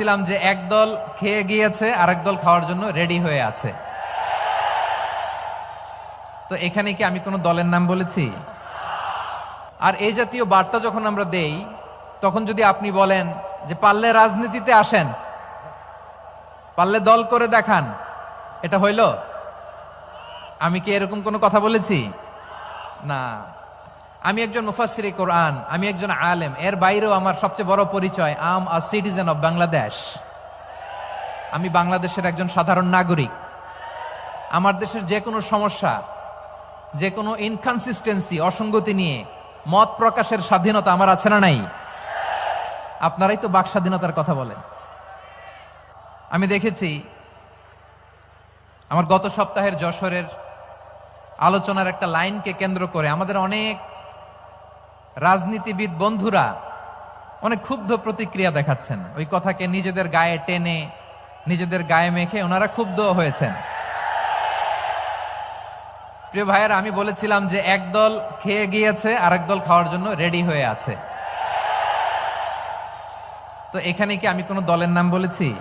বলেছিলাম যে এক দল খেয়ে গিয়েছে, আরেক দল খাওয়ার জন্য রেডি হয়ে আছে। তো এখানে কি আমি কোনো দলের নাম বলেছি? আর এই জাতীয় বার্তা যখন আমরা দেই, তখন যদি আপনি বলেন যে পারলে রাজনীতিতে আসেন, পারলে দল করে দেখান, এটা হইল? আমি কি এরকম কোনো কথা বলেছি? না। আমি একজন মুফাসিরি কোরআন, আমি একজন আলেম, এর বাইরেও আমার সবচেয়ে বড় পরিচয় I'm a citizen of Bangladesh আমি বাংলাদেশের একজন সাধারণ নাগরিক। আমার দেশের যে কোনো সমস্যা, যে কোনো ইনকনসিস্টেন্সি অসঙ্গতি নিয়ে মত প্রকাশের স্বাধীনতা আমার আছে না নাই? আপনারাই তো বাক স্বাধীনতার কথা বলেন। আমি দেখেছি আমার গত সপ্তাহের যশোরের আলোচনার একটা লাইনকে কেন্দ্র করে আমাদের অনেক রাজনীতিবিদ বন্ধুরা অনেক ক্ষুব্ধ প্রতিক্রিয়া দেখাচ্ছেন। ওই কথাকে নিজেদের গায়ে টেনে, নিজেদের গায়ে মেখে ওনারা ক্ষুব্ধ হয়েছেন। প্রিয় ভাইয়েরা, আমি বলেছিলাম যে এক দল খেয়ে গিয়েছে, আরেক দল খাওয়ার জন্য রেডি হয়ে আছে। তো এখানে কি আমি কোনো দলের নাম বলেছি?